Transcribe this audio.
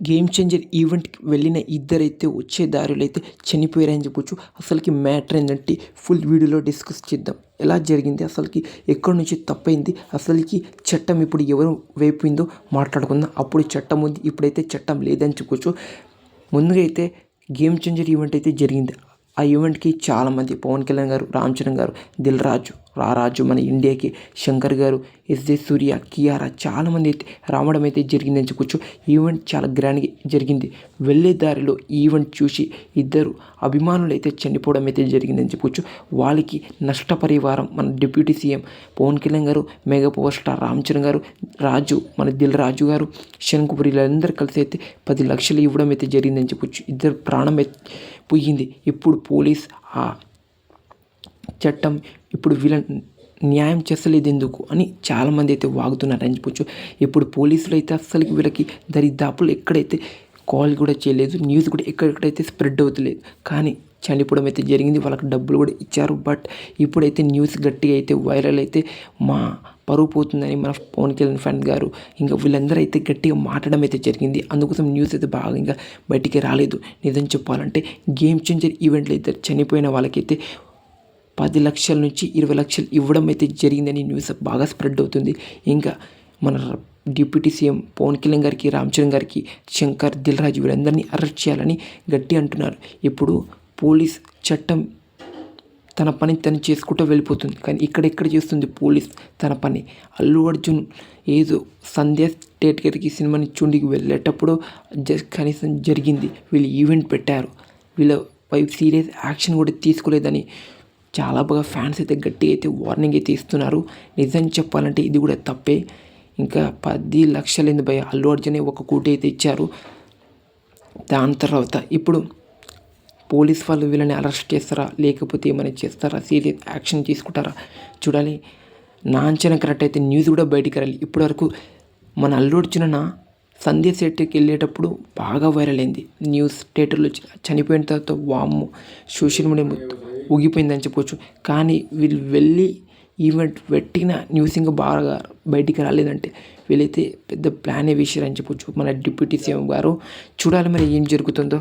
Game changer ఈవెంట్కి వెళ్ళిన ఇద్దరైతే వచ్చే దారిలో అయితే చనిపోయారని చెప్పొచ్చు. అసలుకి మ్యాటర్ ఏంటంటే ఫుల్ వీడియోలో డిస్కస్ చేద్దాం. ఎలా జరిగింది? అసలుకి ఎక్కడి నుంచి తప్పైంది? అసలుకి చట్టం ఇప్పుడు ఎవరు వైపోయిందో మాట్లాడుకుందాం. అప్పుడు చట్టం ఉంది ఇప్పుడైతే చట్టం లేదని చెప్పొచ్చు. ముందుగా అయితే గేమ్ చేంజర్ ఈవెంట్ అయితే జరిగింది. ఆ ఈవెంట్కి చాలామంది పవన్ కళ్యాణ్ గారు రామ్ చరణ్ గారు దిల్ రాజు రారాజు మన ఇండియాకి శంకర్ గారు ఎస్జే సూర్య కియారా చాలామంది అయితే రావడం అయితే జరిగిందని చెప్పొచ్చు. ఈవెంట్ చాలా గ్రాండ్గా జరిగింది. వెళ్ళే దారిలో ఈవెంట్ చూసి ఇద్దరు అభిమానులు అయితే చనిపోవడం అయితే జరిగిందని చెప్పొచ్చు. వాళ్ళకి నష్టపరిహారం మన డిప్యూటీ సీఎం పవన్ కళ్యాణ్ గారు mega power star Ram Charan గారు రాజు మన దిల్ రాజు గారు శంకుపురి వీళ్ళందరూ కలిసి అయితే పది లక్షలు ఇవ్వడం అయితే జరిగిందని చెప్పొచ్చు. ఇద్దరు ప్రాణం పోయింది. ఇప్పుడు పోలీస్ ఆ చట్టం ఇప్పుడు వీళ్ళ న్యాయం చేస్తలేదు ఎందుకు అని చాలామంది అయితే వాగుతున్నారు. అని చెప్పొచ్చు. ఇప్పుడు పోలీసులు అయితే అస్సలకి వీళ్ళకి దరిదాపులు ఎక్కడైతే కాల్ కూడా చేయలేదు న్యూస్ కూడా ఎక్కడెక్కడైతే స్ప్రెడ్ అవుతలేదు. కానీ చనిపోవడం అయితే జరిగింది. వాళ్ళకి డబ్బులు కూడా ఇచ్చారు. బట్ ఇప్పుడైతే న్యూస్ గట్టిగా అయితే వైరల్ అయితే మా పరువు పోతుందని మన పవన్ కళ్యాణ్ ఫ్రెండ్ గారు ఇంకా వీళ్ళందరూ అయితే గట్టిగా మాట్లాడడం అయితే జరిగింది. అందుకోసం న్యూస్ అయితే బాగా ఇంకా బయటికి రాలేదు. నిజం చెప్పాలంటే గేమ్ చేంజర్ ఈవెంట్లు అయితే చనిపోయిన వాళ్ళకైతే పది లక్షల నుంచి ఇరవై లక్షలు ఇవ్వడం అయితే జరిగిందని న్యూస్ బాగా స్ప్రెడ్ అవుతుంది. ఇంకా మన డిప్యూటీ సీఎం పవన్ కళ్యాణ్ గారికి రామ్ చరణ్ గారికి శంకర్ దిల్ రాజు వీళ్ళందరినీ అరెస్ట్ చేయాలని గట్టి అంటున్నారు. ఇప్పుడు పోలీస్ చట్టం తన పని తను చేసుకుంటూ వెళ్ళిపోతుంది. కానీ ఇక్కడ ఎక్కడ చేస్తుంది పోలీస్ తన పని? అల్లు అర్జున్ ఏదో సంధ్యా స్టేట్ గారికి సినిమాని చూడికి వెళ్ళేటప్పుడు జస్ట్ కనీసం జరిగింది. వీళ్ళు ఈవెంట్ పెట్టారు. వీళ్ళ వైపు సీరియస్ యాక్షన్ కూడా తీసుకోలేదని చాలా బాగా ఫ్యాన్స్ అయితే గట్టిగా అయితే వార్నింగ్ అయితే ఇస్తున్నారు. నిజం చెప్పాలంటే ఇది కూడా తప్పే. ఇంకా పది లక్షలు భయ. అల్లు అర్జునే ఒక కోటి అయితే ఇచ్చారు. దాని తర్వాత ఇప్పుడు పోలీస్ వాళ్ళు వీళ్ళని అరెస్ట్ చేస్తారా? లేకపోతే ఏమైనా చేస్తారా? సీరియస్ యాక్షన్ తీసుకుంటారా? చూడాలి. నా అంచనా కరెక్ట్ అయితే న్యూస్ కూడా బయటికి రాలి. ఇప్పటివరకు మన అల్లు అర్జున సంధ్య సెట్కి వెళ్ళేటప్పుడు బాగా వైరల్ అయింది. న్యూస్ థియేటర్లో చనిపోయిన తర్వాత వామ్ సోషల్ మీడియా మొత్తం ఊగిపోయిందని చెప్పొచ్చు. కానీ వీళ్ళు వెళ్ళి ఈవెంట్ పెట్టిన న్యూస్ ఇంకా బాగా బయటికి రాలేదంటే వీళ్ళైతే పెద్ద ప్లానే వేసారని చెప్పొచ్చు. మన డిప్యూటీ సీఎం గారు. చూడాలి మరి ఏం జరుగుతుందో.